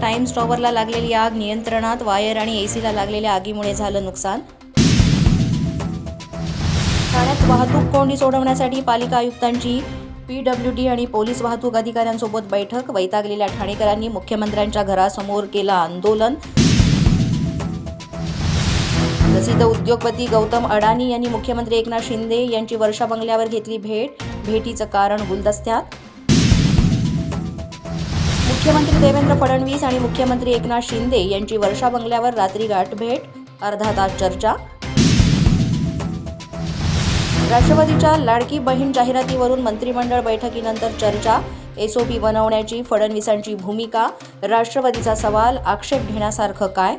Times टॉवरला लागलेली आग नियंत्रणात वायर आणि एसीला लागलेल्या आगीमुळे झालं नुकसान. ठाण्यात वाहतूक कोंडी सोडवण्यासाठी पालिका आयुक्तांची पीडब्ल्यू डी आणि पोलीस वाहतूक अधिकाऱ्यांसोबत बैठक वैतागलेल्या ठाणेकरांनी मुख्यमंत्र्यांच्या घरासमोर केलं आंदोलन. प्रसिद्ध उद्योगपती गौतम अडाणी यांनी मुख्यमंत्री एकनाथ शिंदे यांची वर्षा बंगल्यावर घेतली भेट. भेटीचं कारण गुलदस्त्यात. मुख्यमंत्री देवेंद्र फडणवीस आणि मुख्यमंत्री एकनाथ शिंदे यांची वर्षा बंगल्यावर रात्री गाठभेट अर्धा तास चर्चा. राष्ट्रवादीच्या लाडकी बहीण जाहिरातीवरून मंत्रिमंडळ बैठकीनंतर चर्चा एसओपी बनवण्याची फडणवीसांची भूमिका राष्ट्रवादीचा सवाल आक्षेप घेण्यासारखं काय?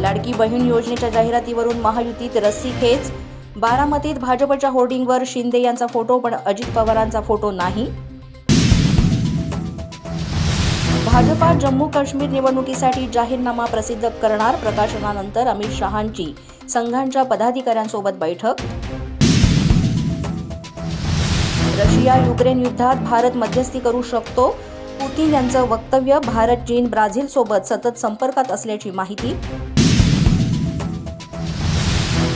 लाडकी बहीण योजनेच्या जाहिरातीवरून महायुतीत रस्सीखेच बारामतीत भाजपच्या होर्डिंगवर शिंदे यांचा फोटो पण अजित पवारांचा फोटो नाही. भाजपा जम्मू काश्मीर निवडणुकीसाठी जाहीरनामा प्रसिद्ध करणार प्रकाशनानंतर अमित शहांची संघांच्या पदाधिकाऱ्यांसोबत बैठक. रशिया युक्रेन युद्धात भारत मध्यस्थी करू शकतो. पुतीन यांचं वक्तव्य भारत चीन ब्राझीलसोबत सतत संपर्कात असल्याची माहिती.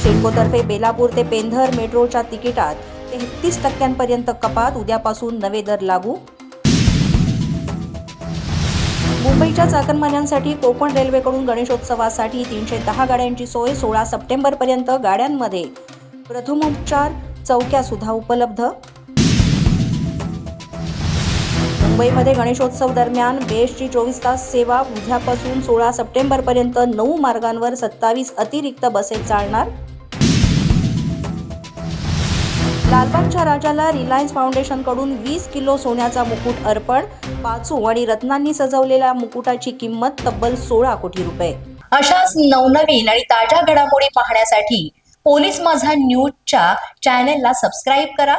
सिडकोतर्फे बेलापूर ते पेंधर मेट्रोच्या तिकिटात तेहतीस टक्क्यांपर्यंत कपात. उद्यापासून नवे दर लागू. मुंबईच्या चाकरमान्यांसाठी कोकण रेल्वेकडून गणेशोत्सवासाठी तीनशे दहा गाड्यांची सोय सोळा सप्टेंबरपर्यंत गाड्यांमध्ये. प्रथमोपचार चौक्या सुद्धा उपलब्ध. मुंबईमध्ये गणेशोत्सव दरम्यान बेस्टची चोवीस तास सेवा उद्यापासून सोळा सप्टेंबरपर्यंत नऊ मार्गांवर सत्तावीस अतिरिक्त बसेस चालणार. लालबागच्या राजाला रिलायन्स फाउंडेशनकडून वीस किलो सोन्याचा मुकुट अर्पण पाचू आणि रत्नांनी सजवलेल्या मुकुटाची किंमत तब्बल सोळा कोटी रुपये. अशाच नवनवीन आणि ताज्या घडामोडी पाहण्यासाठी पोलीस माझा न्यूजच्या चॅनेलला सबस्क्राईब करा.